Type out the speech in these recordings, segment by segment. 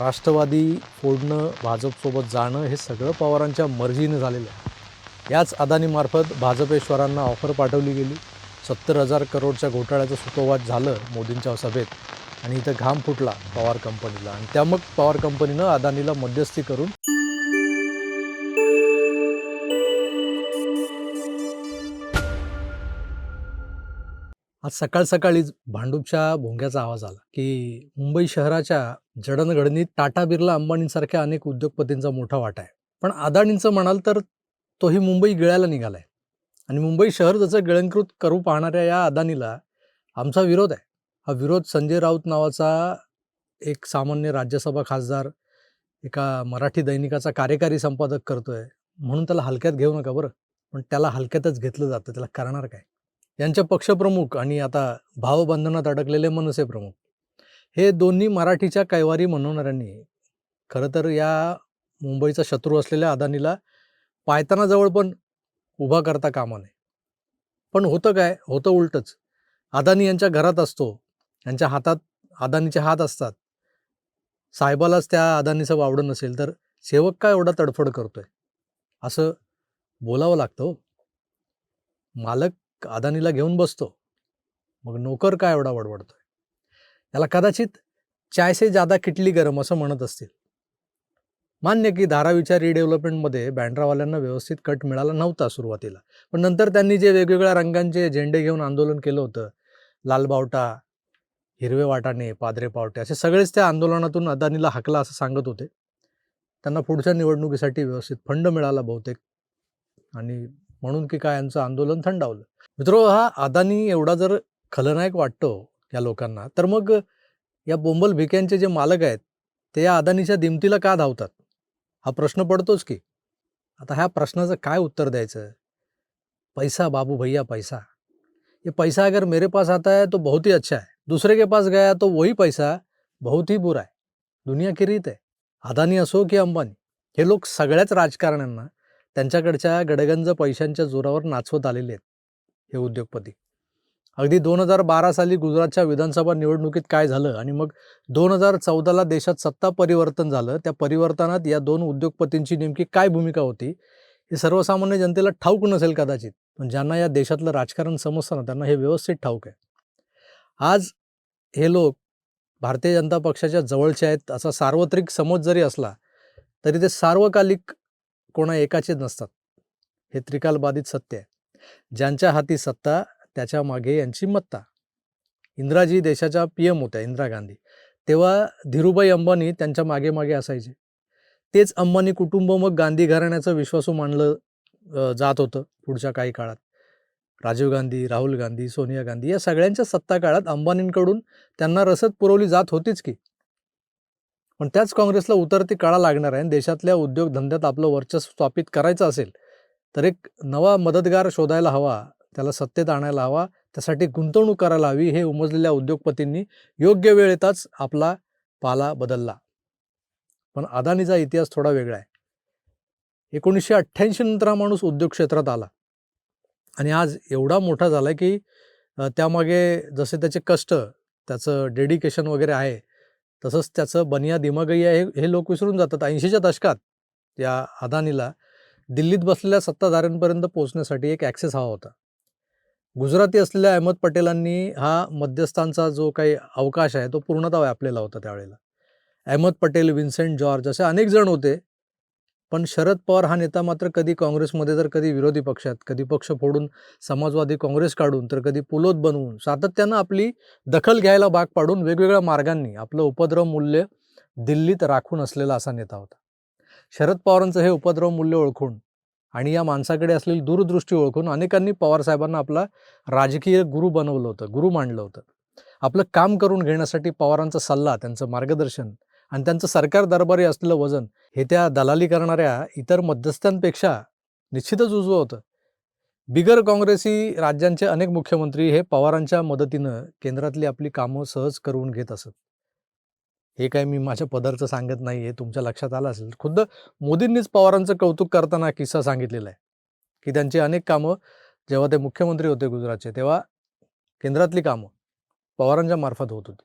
राष्ट्रवादी फोडणं भाजपसोबत जाणं हे सगळं पवारांच्या मर्जीनं झालेलं आहे. याच अदानीमार्फत भाजपेश्वरांना ऑफर पाठवली गेली. सत्तर हजार करोडच्या घोटाळ्याचं सुतोवाच झालं मोदींच्या सभेत. आणि इथं घाम फुटला पवार कंपनीला आणि त्या मग पवार कंपनीनं अदानीला मध्यस्थी करून आज सकाळ सकाळीच भांडूपच्या भोंग्याचा आवाज आला की मुंबई शहराच्या जडणघडणीत टाटा बिर्ला अंबानींसारख्या अनेक उद्योगपतींचा मोठा वाटा आहे. पण अदानींचं म्हणाल तर तोही मुंबई गिळायला निघालाय. आणि मुंबई शहर जसं गिळंकृत करू पाहणाऱ्या या अदानीला आमचा विरोध आहे. हा विरोध संजय राऊत नावाचा एक सामान्य राज्यसभा खासदार एका मराठी दैनिकाचा कार्यकारी संपादक करतोय. म्हणून त्याला हलक्यात घेऊ नका बरं. पण त्याला हलक्यातच घेतलं जातं. त्याला करणार काय? यांच्या पक्षप्रमुख आणि आता भावबंधनात अडकलेले मनसे प्रमुख. हे दोन्ही मराठीच्या कैवारी म्हणवणाऱ्यांनी खरं तर या मुंबईचा शत्रू असलेल्या अदानीला पायतानाजवळ पण उभा करता कामा नये. पण होतं काय? होतं उलटंच. अदानी यांच्या घरात असतो. यांच्या हातात अदानीचे हात असतात. साहेबालाच त्या अदानीचं वावडं नसेल तर सेवक काय एवढा तडफड करतोय? असं बोलावं लागतं हो. मालक अदानीला घेऊन बसतो. मग नोकर काय एवढा वडवडतोय? त्याला कदाचित चायसे जादा किटली गरम असं म्हणत असतील. मान्य की धारावीच्या रिडेव्हलपमेंटमध्ये बँड्रावाल्यांना व्यवस्थित कट मिळाला नव्हता सुरुवातीला. पण नंतर त्यांनी जे वेगवेगळ्या रंगांचे झेंडे घेऊन आंदोलन केलं होतं लाल बावटा हिरवे वाटाणे पादरे पावटे असे सगळेच त्या आंदोलनातून अदानीला हकला असं सांगत होते. त्यांना पुढच्या निवडणुकीसाठी व्यवस्थित फंड मिळाला बहुतेक. आणि म्हणून की काय यांचं आंदोलन थंडावलं. मित्रो हा अदानी एवढा जर खलनायक वाटतो या लोकांना तर मग या बोंबल भिक्यांचे जे मालक आहेत ते या अदानीच्या दिमतीला का धावतात? हा प्रश्न पडतोच की. आता ह्या प्रश्नाचं काय उत्तर द्यायचं? पैसा बाबू भैया पैसा. ये पैसा अगर मेरे पास आता है तो बहुत ही अच्छा है. दूसरे के पास गया तो वही पैसा बहुत ही बुरा है. दुनिया की रीत आहे अदानी असो की अंबानी. हे लोक सगळ्याच राजकारण्यांना त्यांच्याकडच्या गडगंज पैशांच्या जोरावर नाचवत आलेले आहेत. हे उद्योगपती. अगदी दोन हजार बारा साली गुजरातच्या विधानसभा निवडणुकीत काय झालं आणि मग दोन हजार चौदाला देशात सत्ता परिवर्तन झालं त्या परिवर्तनात या दोन उद्योगपतींची नेमकी काय भूमिका होती हे सर्वसामान्य जनतेला ठाऊक नसेल कदाचित पण ज्यांना या देशातलं राजकारण समजतं ना त्यांना हे व्यवस्थित ठाऊक आहे. आज हे लोक भारतीय जनता पक्षाच्या जवळचे आहेत असा सार्वत्रिक समज जरी असला तरी ते सार्वकालिक कोणा एकाचेच नसतात. हे त्रिकालबाधित सत्य आहे. ज्यांच्या हाती सत्ता त्याच्यामागे यांची मत्ता. इंदिराजी देशाच्या पी एम होत्या इंदिरा गांधी. तेव्हा धीरूभाई अंबानी त्यांच्या मागे मागे असायचे. तेच अंबानी कुटुंब मग गांधी घराण्याचं विश्वासू मानलं जात होतं पुढच्या काही काळात. राजीव गांधी राहुल गांधी सोनिया गांधी या सगळ्यांच्या सत्ता काळात अंबानींकडून त्यांना रसद पुरवली जात होतीच की. पण त्याच काँग्रेसला उतरती काळा लागणार आहे आणि देशातल्या उद्योगधंद्यात आपलं वर्चस्व स्थापित करायचं असेल तर एक नवा मदतगार शोधायला हवा त्याला सत्तेत आणायला हवा त्यासाठी गुंतवणूक करायला हवी हे उमजलेल्या उद्योगपतींनी योग्य वेळ येताच आपला पाला बदलला. पण अदानीचा इतिहास थोडा वेगळा आहे. एकोणीसशे अठ्ठ्याऐंशी नंतर हा माणूस उद्योग क्षेत्रात आला. आणि आज एवढा मोठा झाला की त्यामागे जसे त्याचे कष्ट त्याचं डेडिकेशन वगैरे आहे तसंच त्याचं बनिया दिमागही आहे हे- हे लोक विसरून जातात. ऐंशीच्या दशकात या अदानीला दिल्लीत बसलेल्या सत्ताधाऱ्यांपर्यंत पोहोचण्यासाठी एक ॲक्सेस हवा होता. गुजराती असलेल्या अहमद पटेलांनी हा मध्यस्थांचा जो काही अवकाश आहे तो पूर्णतः व्यापलेला होता त्यावेळेला. अहमद पटेल विन्सेंट जॉर्ज असे अनेक जण होते पण शरद पवार हा नेता मात्र कधी काँग्रेसमध्ये तर कधी विरोधी पक्षात कधी पक्ष फोडून समाजवादी काँग्रेस काढून तर कधी पुलोत बनवून सातत्यानं आपली दखल घ्यायला भाग पाडून वेगवेगळ्या मार्गांनी आपलं उपद्रव मूल्य दिल्लीत राखून असलेला असा नेता होता. शरद पवारांचं हे उपद्रव मूल्य ओळखून आणि या माणसाकडे असलेली दूरदृष्टी ओळखून अनेकांनी पवारसाहेबांना आपला राजकीय गुरु बनवलं होतं गुरु मांडलं होतं. आपलं काम करून घेण्यासाठी पवारांचा सल्ला त्यांचं मार्गदर्शन आणि त्यांचं सरकार दरबारी असलेलं वजन हे त्या दलाली करणाऱ्या इतर मध्यस्थांपेक्षा निश्चितच उजवं होतं. बिगर काँग्रेसी राज्यांचे अनेक मुख्यमंत्री हे पवारांच्या मदतीनं केंद्रातली आपली कामं सहज करून घेत असत. हे काय मी माझ्या पदार्थ सांगत नाही हे तुमच्या लक्षात आलं असेल. खुद्द मोदींनीच पवारांचं कौतुक करताना किस्सा सांगितलेला आहे की त्यांची अनेक कामं जेव्हा ते मुख्यमंत्री होते गुजरातचे तेव्हा केंद्रातली कामं पवारांच्या मार्फत होत होती.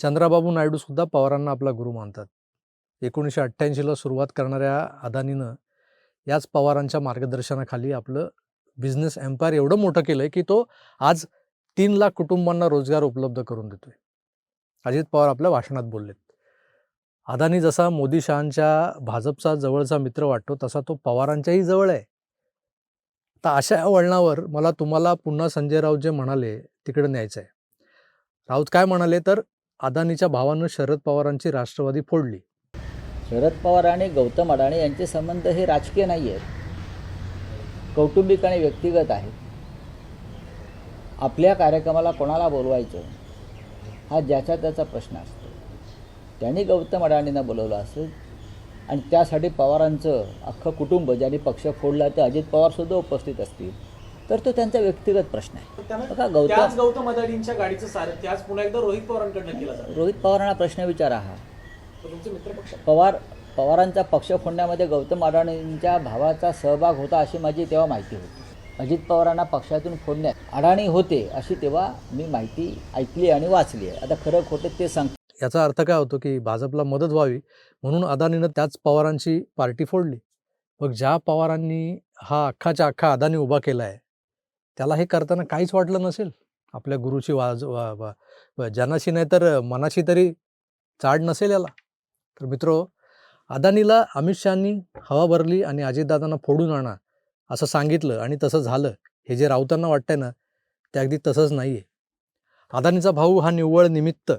चंद्राबाबू नायडूसुद्धा पवारांना आपला गुरु मानतात. एकोणीसशे अठ्ठ्याऐंशीला सुरुवात करणाऱ्या अदानीनं याच पवारांच्या मार्गदर्शनाखाली आपलं बिझनेस एम्पायर एवढं मोठं केलं आहे की तो आज तीन लाख कुटुंबांना रोजगार उपलब्ध करून देतोय. अजित पवार आपल्या भाषणात बोललेत. अदानी जसा मोदी शहांच्या भाजपचा जवळचा मित्र वाटतो तसा तो पवारांच्याही जवळ आहे. तर अशा वळणावर मला तुम्हाला पुन्हा संजय राऊत जे म्हणाले तिकडे न्यायचं आहे राऊत काय म्हणाले तर अदानीच्या भावानं शरद पवारांची राष्ट्रवादी फोडली. शरद पवार आणि गौतम अडाणी यांचे संबंध हे राजकीय नाही आहेत कौटुंबिक आणि व्यक्तिगत आहेत. आपल्या कार्यक्रमाला कोणाला बोलवायचं? हा ज्याचा त्याचा प्रश्न असतो. त्यांनी गौतम अडाणींना बोलवलं असेल आणि त्यासाठी पवारांचं अख्खं कुटुंब ज्यांनी पक्ष फोडला ते अजित पवारसुद्धा उपस्थित असतील. तर तो त्यांचा व्यक्तिगत प्रश्न आहे. बघा गौतम गौतम अदानींच्या गाडीचं सारथ्य आज पुन्हा एकदा रोहित पवारांकडनं केला जातो. रोहित पवारांना प्रश्न विचारा हा. पवार पवारांचा पक्ष फोडण्यामध्ये गौतम अडाणींच्या भावाचा सहभाग होता अशी माझी तेव्हा माहिती होती. अजित पवारांना पक्षातून फोडण्यात अडाणी होते अशी तेव्हा मी माहिती ऐकली आणि वाचली आहे. आता खरं खोटं ते सांग. याचा अर्थ काय होतो की भाजपला मदत व्हावी म्हणून अदानीनं त्याच पवारांची पार्टी फोडली. मग ज्या पवारांनी हा अख्खाच्या अख्खा अदानी उभा केला आहे त्याला हे करताना काहीच वाटलं नसेल? आपल्या गुरुची वाज वा वा वा- जनाशी नाही तर मनाशी तरी चाड नसेल याला? तर मित्रो अदानीला अमित शहानी हवा भरली आणि अजितदादांना फोडून आणा. असं सांगितलं आणि तसं झालं. हे जे राऊतांना वाटतंय ना ते अगदी तसंच नाही आहे अदानीचा भाऊ हा निव्वळ निमित्त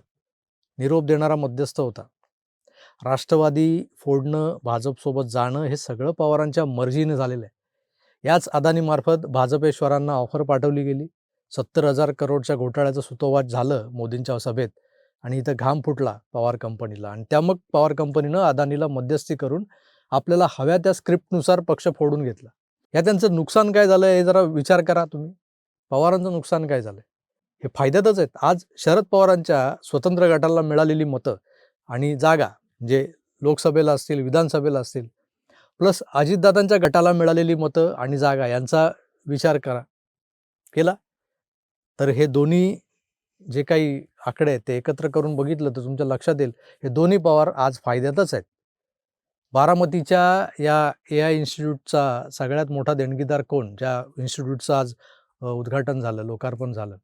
निरोप देणारा मध्यस्थ होता. राष्ट्रवादी फोडणं भाजपसोबत जाणं हे सगळं पवारांच्या मर्जीने झालेलं आहे. याच अदानीमार्फत भाजपेश्वरांना ऑफर पाठवली गेली. सत्तर हजार करोडच्या घोटाळ्याचं सुतोवाच झालं मोदींच्या सभेत आणि इथं घाम फुटला पवार कंपनीला. आणि त्या मग पवार कंपनीनं अदानीला मध्यस्थी करून आपल्याला हव्या त्या स्क्रिप्टनुसार पक्ष फोडून घेतला. या त्यांचं नुकसान काय झालं हे जरा विचार करा तुम्ही. पवारांचं नुकसान काय झालं हे फायद्यातच आहेत. आज शरद पवारांच्या स्वतंत्र गटाला मिळालेली मतं आणि जागा जे लोकसभेला असतील विधानसभेला असतील प्लस अजितदादांच्या गटाला मिळालेली मतं आणि जागा यांचा विचार करा. केला? तर हे दोन्ही जे काही आकडे आहेत ते एकत्र करून बघितलं तर तुमच्या लक्षात येईल. हे दोन्ही पवार आज फायद्यातच आहेत. बारामतीच्या या ए आय इन्स्टिट्यूटचा सगळ्यात मोठा देणगीदार कोण? ज्या इन्स्टिट्यूटचं आज उद्घाटन झालं लोकार्पण झालं.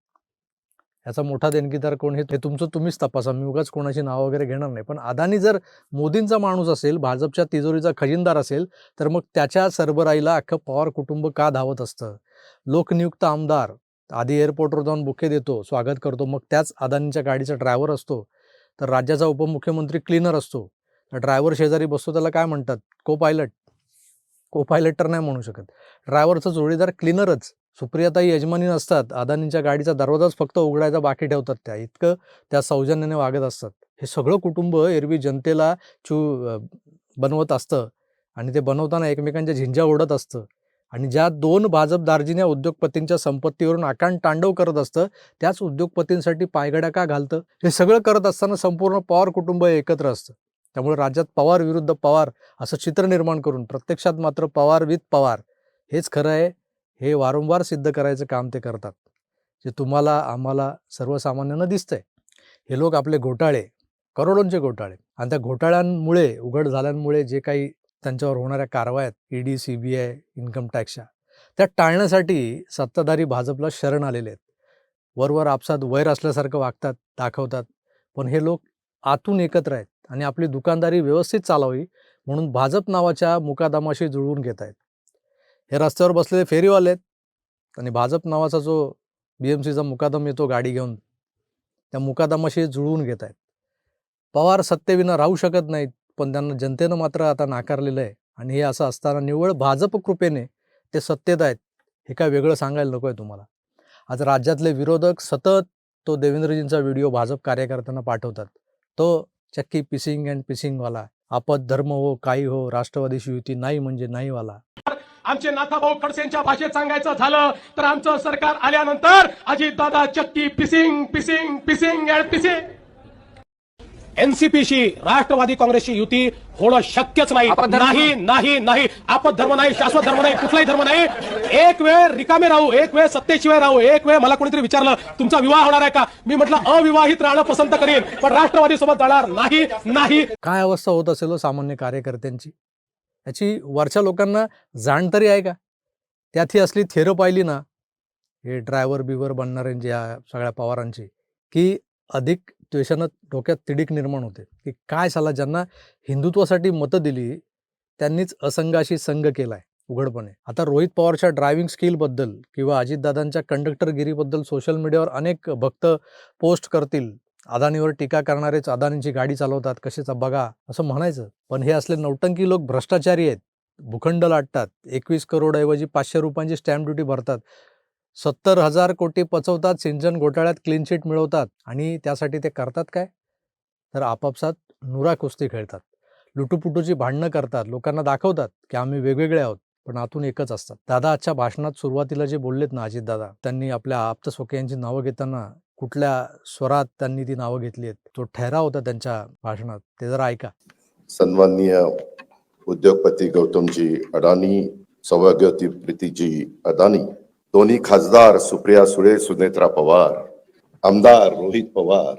याचा मोठा देणगीदार कोण हे तुमचं तुम्हीच तपासा. मी उगाच कोणाची नावं वगैरे घेणार नाही. पण अदानी जर मोदींचा माणूस असेल भाजपच्या तिजोरीचा खजिनदार असेल तर मग त्याच्या सरबराईला अख्खं पवार कुटुंब का धावत असतं? लोकनियुक्त आमदार आधी एअरपोर्टवर जाऊन बुके देतो स्वागत करतो मग त्याच अदानीच्या गाडीचा ड्रायव्हर असतो. तर राज्याचा उपमुख्यमंत्री क्लीनर असतो. ड्रायव्हर शेजारी बसतो त्याला काय म्हणतात? को पायलट को पायलट तर नाही म्हणू शकत. ड्रायव्हरचं जोडीदार क्लीनरच. सुप्रियाताई यजमानी नसतात. अदानींच्या गाडीचा दरवाजाच फक्त उघडायचा बाकी ठेवतात त्या. इतकं त्या सौजन्याने वागत असतात. हे सगळं कुटुंब एरवी जनतेला चू बनवत असतं. आणि ते बनवताना एकमेकांच्या झिंजा ओढत असतं. आणि ज्या दोन भाजप दार्जिन्या उद्योगपतींच्या संपत्तीवरून आकांड तांडव करत असतं त्याच उद्योगपतींसाठी पायगड्या का घालतं? हे सगळं करत असताना संपूर्ण पॉवर कुटुंब एकत्र असतं. त्यामुळे राज्यात पवार विरुद्ध पवार असं चित्र निर्माण करून प्रत्यक्षात मात्र पवार विथ पवार हेच खरं आहे हे वारंवार सिद्ध करायचं काम ते करतात. जे तुम्हाला आम्हाला सर्वसामान्यांना दिसतंय. हे लोक आपले घोटाळे करोडोंचे घोटाळे. आणि त्या घोटाळ्यांमुळे उघड झाल्यांमुळे जे काही त्यांच्यावर होणाऱ्या कारवाया आहेत ED C B I income टॅक्सच्या त्या टाळण्यासाठी सत्ताधारी भाजपला शरण आलेले आहेत. वरवर आपसात वैर असल्यासारखं वागतात दाखवतात. पण हे लोक आतून एकत्र आहेत. आणि आपली दुकानदारी व्यवस्थित चालावी म्हणून भाजप नावाच्या मुकादामाशी जुळवून घेत आहेत. हे रस्त्यावर बसलेले फेरीवाले आहेत आणि भाजप नावाचा जो बी एम सीचा मुकादम येतो गाडी घेऊन त्या मुकादमाशी जुळवून घेत आहेत. पवार सत्तेविना राहू शकत नाहीत पण त्यांना जनतेनं मात्र आता नाकारलेलं आहे आणि हे असं असताना निव्वळ भाजप कृपेने ते सत्तेत आहेत हे काय वेगळं सांगायला नको आहे तुम्हाला. आज राज्यातले विरोधक सतत तो देवेंद्रजींचा व्हिडिओ भाजप कार्यकर्त्यांना पाठवतात. तो चक्की पिसिंग अँड पिसिंग वाला आपत धर्म हो काही हो राष्ट्रवादीशी युती नाही म्हणजे नाहीवाला. आमचे नाथाभाऊ खडसेंच्या भाषेत सांगायचं झालं तर आमचं सरकार आल्यानंतर अजित दादा चक्की pissing pissing pissing and pissing. एनसीपीशी Rashtrawadi काँग्रेसची युती होणं शक्यच नाही. नाही नाही नाही. आपत धर्म नाही शाश्वत धर्म नाही कुठलाही धर्म नाही. एक वेळ रिकामे राहू एक वेळ सत्तेशिवाय राहू एक वेळ मला कोणीतरी विचारलं तुमचा विवाह होणार आहे का? मी म्हटलं अविवाहित राहणं पसंत करेन पण राष्ट्रवादी सोबत जाणार नाही नाही. काय अवस्था होत असेल हो सामान्य कार्यकर्त्यांची? याची वरच्या लोकांना जाण तरी आहे का? त्यात ही असली थेरं पाहिली ना हे ड्रायव्हर बिवर बनणाऱ्यांची या सगळ्या पवारांची की अधिक द्वेषानं डोक्यात तिडीक निर्माण होते की काय साला ज्यांना हिंदुत्वासाठी मतं दिली त्यांनीच असंघाशी संघ आहे उघडपणे. आता रोहित पवारच्या ड्रायव्हिंग स्किलबद्दल किंवा अजितदादांच्या कंडक्टरगिरीबद्दल सोशल मीडियावर अनेक भक्त पोस्ट करतील. अदानीवर टीका करणारेच अदानींची गाडी चालवतात कशाचा बघा असं म्हणायचं. पण हे असले नौटंकी लोक भ्रष्टाचारी आहेत भूखंड लाटतात एकवीस करोड ऐवजी पाचशे रुपयांची स्टॅम्प ड्युटी भरतात. सत्तर हजार कोटी पचवतात सिंचन घोटाळ्यात क्लीन चिट मिळवतात आणि त्यासाठी ते करतात काय? तर आपापसात नुरा कुस्ती खेळतात. लुटूपुटूची भांडणं करतात लोकांना दाखवतात की आम्ही वेगवेगळे आहोत पण आतून एकच असतात. दादा आजच्या भाषणात सुरुवातीला जे बोललेत ना अजितदादा त्यांनी आपल्या आप्तस्वकीयांची नावं घेताना कुठल्या स्वरात त्यांनी ती नावं घेतली आहेत? तो ठहराव होता त्यांच्या भाषणात ते जरा ऐका. सन्माननीय उद्योगपती गौतमजी अडाणी सौभाग्यवती प्रीतीजी अदानी दोन्ही खासदार सुप्रिया सुळे सुनेत्रा पवार आमदार रोहित पवार.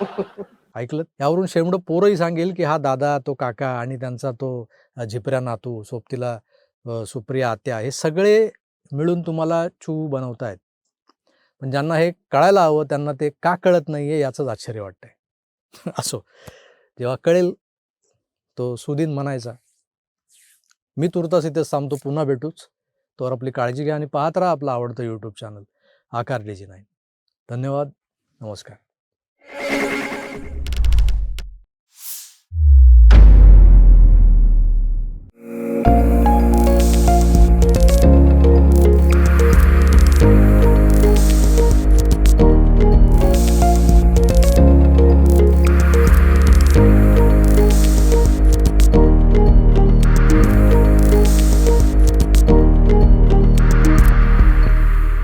ऐकलं? यावरून शेमड पोरही सांगेल की हा दादा तो काका आणि त्यांचा तो झिपऱ्या नातू सोबतीला सुप्रिया आत्या हे सगळे मिळून तुम्हाला चू बनवतायत. पण ज्यांना हे कळायला हवं त्यांना ते का कळत नाहीये याचंच आश्चर्य वाटतंय. असो. जेव्हा कळेल तो सुदीन म्हणायचा मी तुर्तास इथेच थांबतो पुन्हा भेटूच. तोवर आपली काळजी घ्या आणि पाहत राहा आपलं आवडतं YouTube channel Aakar DG nine. धन्यवाद. नमस्कार.